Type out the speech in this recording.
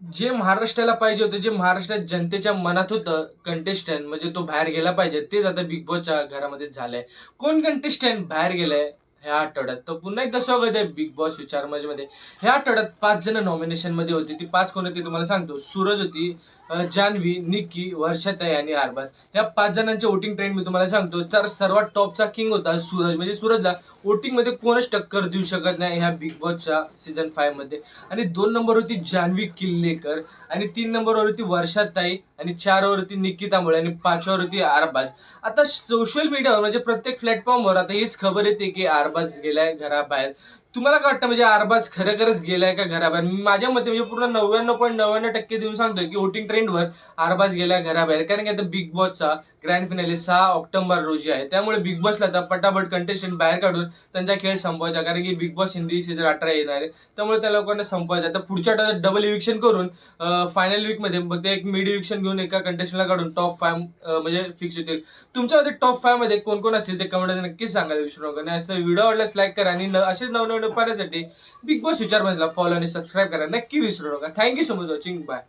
जे महाराष्ट्राला पाहिजे होतं जे महाराष्ट्रात जनतेच्या मनात होतं कंटेस्टंट म्हणजे तो बाहेर गेला पाहिजे तेच आता बिग बॉसच्या घरामध्ये झालंय. कोण कंटेस्टंट बाहेर गेलाय? ह्या आठवड्यात. तर पुन्हा एकदा स्वागत आहे बिग बॉस विचारमध्ये ह्या आठवड्यात पाच जण नॉमिनेशनमध्ये होती. ती पाच कोण होती तुम्हाला सांगतो. सूरज होती जान्हवी निक्की वर्षाताई आणि आरबाज. या पाच जणांचे वोटिंग ट्रेंड मी तुम्हाला सांगतो. तर सर्वात टॉपचा किंग होता सूरज. म्हणजे सूरजला वोटिंगमध्ये कोणच टक्कर देऊ शकत नाही ह्या बिग बॉसच्या सीझन फाईव्हमध्ये. आणि दोन नंबर होती जान्हवी किल्लेकर आणि तीन नंबरवर होती वर्षाताई आणि चारवर होती निक्की तांबळे आणि पाचवर होती आरबाज. आता सोशल मीडियावर म्हणजे प्रत्येक प्लॅटफॉर्मवर आता हीच खबर येते की आर बस गेलाय घराबाहेर. तुम्हाला काय वाटतं म्हणजे अरबाज खरोखरच गेलाय का घराबाहेर? माझ्या मते म्हणजे पूर्ण नव्याण्णव पॉईंट नव्याण्णव टक्के देऊन सांगतोय की वोटिंग ट्रेंडवर अरबाज गेलाय घराबाहेर. कारण की आता बिग बॉसचा ग्रँड फिनाले सहा ऑक्टोबर रोजी आहे. त्यामुळे बिग बॉसला आता पटापट कंटेस्टंट बाहेर काढून त्यांचा खेळ संपवायचा. कारण की बिग बॉस हिंदी सीझन अठरा येणार आहे. त्यामुळे त्या लोकांना संपवायचं आता पुढच्या आठवड्यात डबल इव्हिक्शन करून फायनल वीकमध्ये मग ते एक मिड इव्हिक्शन घेऊन एका कंटेस्टंटला काढून टॉप फाय म्हणजे फिक्स होतील. तुमच्यामध्ये टॉप फायमध्ये कोण कोण असतील ते कमेंटमध्ये नक्कीच सांगायला विसरू नका. आणि असं व्हिडिओ आवडल्यास लाईक करा आणि न- असेच नवनवीन पाहण्यासाठी बिग बॉस विचार फॉलो आणि सबस्क्राईब करा. नक्की विसरू नका. Thank you so much watching bye